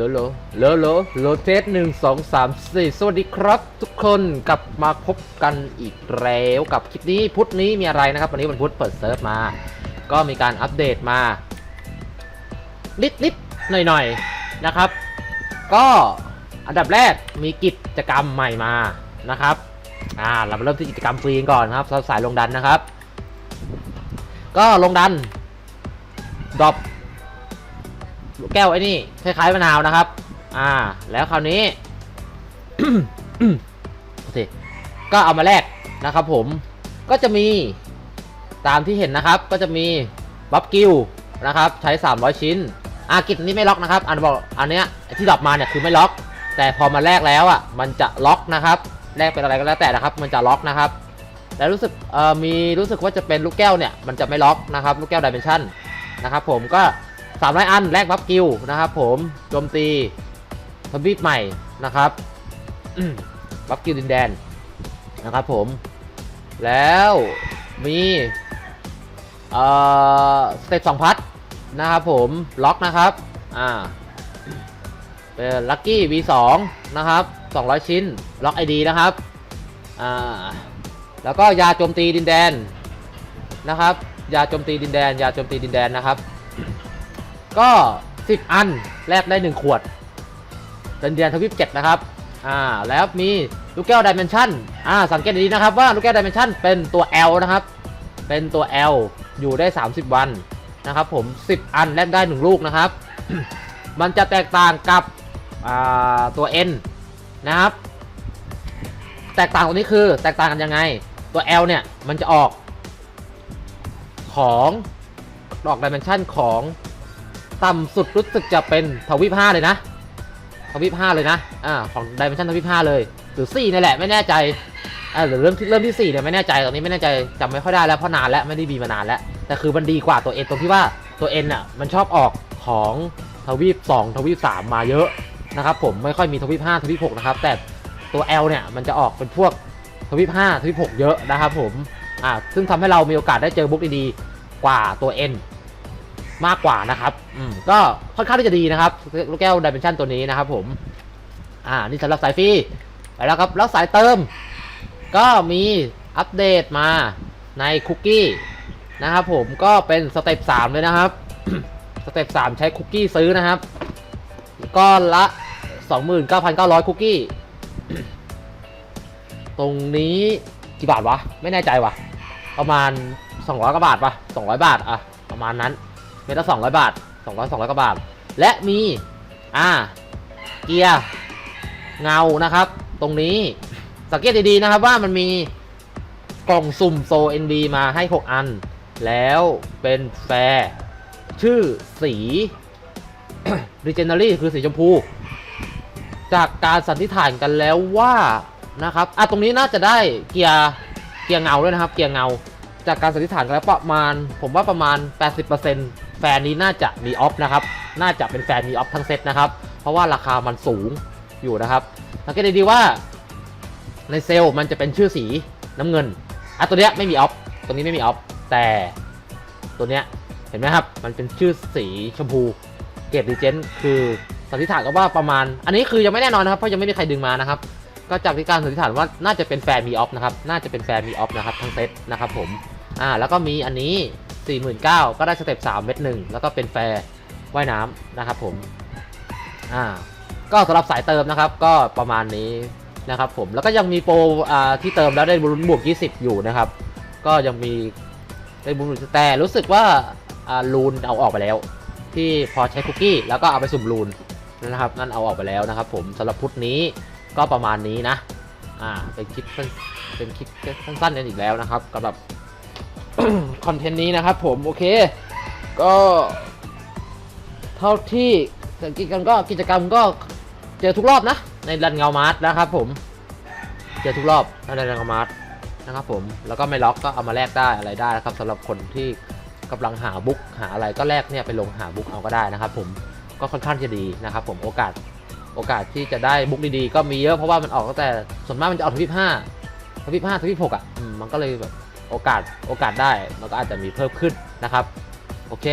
โลโลโลโลโลเทสหนึ่งสองสามสี่สวัสดีครับทุกคนกลับมาพบกันอีกแล้วกับคลิปนี้พุธนี้มีอะไรนะครับ วันนี้วันพุธเปิดเซิร์ฟมา ก็มีการอัปเดตมา นิดนิดหน่อยหน่อยๆนะครับ ก็อันดับแรกมีกิจกรรมใหม่มานะครับอ่าเรามาเริ่มที่กิจกรรมฟรีก่อนครับสายลงดันนะครับ ก็ลงดันดรอป ลูกแก้วไอ้นี่คล้ายๆมะนาวนะครับ อ่า แล้วคราวนี้โอเคก็เอามาแลกนะครับ ผมก็จะมีตามที่เห็นนะครับ ก็จะมีบัฟกิลนะครับใช้ 300 ชิ้นอากิจนี้ไม่ล็อกนะครับ อันบอกอันเนี้ยที่ดรอปมาเนี่ยคือไม่ล็อก แต่พอมาแลกแล้วอะมันจะล็อกนะครับแลกเป็นอะไรก็แล้วแต่นะครับ มันจะล็อกนะครับ แล้วรู้สึกเอ่อมีรู้สึกว่าจะเป็นลูกแก้วเนี่ยมันจะไม่ล็อกนะครับ ลูกแก้วดิเมนชั่นนะครับ ผมก็ 300 อันแลกบัฟกิลนะครับผมโจมตีทวีปใหม่นะครับบัฟกิลดินแดนนะครับผม แล้วมีเอ่อสเตปสองพัทนะครับผมล็อกนะครับอ่าเป็นลัคกี้ V2 นะครับ 200 ชิ้น ล็อก ID นะครับ อ่า แล้วก็ยาโจมตีดินแดนนะครับ ยาโจมตีดินแดน ยาโจมตีดินแดนนะครับ ก็ 10 อันแลกได้ 1 ขวด เป็นเดือนทวิป7นะครับ อ่า แล้วมีลูกแก้วดิเมนชันอ่า สังเกตดีนะครับว่าลูกแก้วดิเมนชันเป็นตัว L นะครับ เป็นตัว L อยู่ได้ 30 วันนะครับผม 10 อันแลกได้ 1 ลูกนะครับ มันจะแตกต่างกับอ่าตัว N นะครับ แตกต่างตรงนี้คือแตกต่างกันยังไง ตัว L เนี่ย มันจะออกของออกดิเมนชันของ ต่ำสุดรู้สึกจะเป็นทวีป5เลยนะทวีป5เลยนะอ่าของดิเมนชันทวีป5เลย หรือ4นี่แหละไม่แน่ใจอ่าหรือเริ่มที่เริ่มที่4เนี่ยไม่แน่ใจตอนนี้ไม่แน่ใจจำไม่ค่อยได้แล้วเพราะนานแล้วไม่ได้บีมานานแล้ว แต่คือมันดีกว่าตัว N ตรงที่ว่าตัว N อะมันชอบออกของทวีป 2 ทวีป 3 มาเยอะนะครับผมไม่ค่อยมีทวีป 5 ทวีป 6 นะครับ แต่ตัว L เนี่ยมันจะออกเป็นพวกทวีป 5 ทวีป 6 เยอะนะครับผมอ่าซึ่งทำให้เรามีโอกาสได้เจอบุ๊กดีๆกว่าตัว N มากกว่านะครับอืมก็ค่อนข้างที่จะดีนะครับลูกแก้วดิเมนชันตัวนี้นะครับผมอ่านี่สำหรับสายฟรีไปแล้วครับแล้วสายเติม ก็มีอัปเดตมาในคุกกี้นะครับผมก็เป็นสเต็ป3เลยนะครับสเต็ป3ใช้คุกกี้ซื้อนะครับก้อนละ 29,900 คุกกี้ ตรงนี้กี่บาทวะ ไม่แน่ใจวะ ประมาณ 200กว่าบาทปะ200 บาทอะประมาณนั้น เมตรละ200บาท200 200กว่าบาท และมีอ่าเกียร์เงานะครับ ตรงนี้สังเกตดีๆนะครับว่ามันมีกล่องสุ่มโซ NB มาให้ 6 อัน แล้วเป็นแฟร์ชื่อสี Regenery คือสีชมพู จากการสันนิษฐานกันแล้วว่านะครับอะตรงนี้น่าจะได้เกียร์เกียร์เงาด้วยนะครับ เกียร์เงา จากการสันนิษฐานกันแล้วประมาณ ผมว่าประมาณ 80% แฟนนี้น่าจะมีออฟนะครับ น่าจะเป็นแฟนมีออฟทั้งเซตนะครับ เพราะว่าราคามันสูงอยู่นะครับสังเกตดีๆว่าในเซลล์มันจะเป็นชื่อสีน้ำเงินอะตัวเนี้ยไม่มีออฟ ตัวนี้ไม่มีออฟ แต่ตัวเนี้ยเห็นไหมครับ มันเป็นชื่อสีชมพู เกรดดีเจนคือสันนิษฐานก็ว่าประมาณ อันนี้คือยังไม่แน่นอนนะครับ เพราะยังไม่มีใครดึงมานะครับ ก็จากที่การสันนิษฐานว่าน่าจะเป็นแฟนมีออฟนะครับ น่าจะเป็นแฟนมีออฟนะครับทั้งเซตนะครับผม อ่า แล้วก็มีอันนี้ 49,000 ก็ได้สเต็ป3เม็ดหนึ่งแล้วก็เป็นแฟร์ว่ายน้ำนะครับผมอ่าก็สำหรับสายเติมนะครับก็ประมาณนี้นะครับผมแล้วก็ยังมีโปรอ่าที่เติมแล้วได้บุญบวก 20 อยู่นะครับ ก็ยังมีได้บุญแต่รู้สึกว่าอ่าลูนเอาออกไปแล้ว ที่พอใช้คุกกี้แล้วก็เอาไปสุ่มลูนนะครับนั่นเอาออกไปแล้วนะครับ ผมสำหรับพุธนี้ก็ประมาณนี้นะอ่าเป็นคลิปสั้นเป็นคลิปสั้นๆกันอีกแล้วนะครับสำหรับ คอนเทนต์นี้นะครับผมโอเค ก็เท่าที่กิจกรรมก็กิจกรรมก็เจอทุกรอบนะ ในรันเงามาร์ทนะครับผม เจอทุกรอบในรันเงามาร์ทนะครับผมแล้วก็ไม่ล็อกก็เอามาแลกได้อะไรได้นะครับสำหรับคนที่กำลังหาบุ๊กหาอะไรก็แลกเนี่ยไปลงหาบุ๊กเอาก็ได้นะครับ ผมก็ค่อนข้างจะดีนะครับ ผมโอกาสโอกาสที่จะได้บุ๊กดีๆก็มีเยอะเพราะว่ามันออกตั้งแต่ส่วนมากมันจะออกทวีปห้าทวีปห้าทวีปหกอะมันก็เลยแบบ โอกาสโอกาสได้มันก็อาจจะมีเพิ่มขึ้นนะครับ โอเค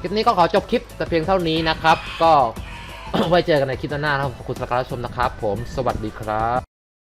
คลิปนี้ก็ขอจบคลิปแต่เพียงเท่านี้นะครับ ก็ไว้เจอกันในคลิปหน้าครับขอบคุณสำหรับการรับชมนะครับ ผมสวัสดีครับ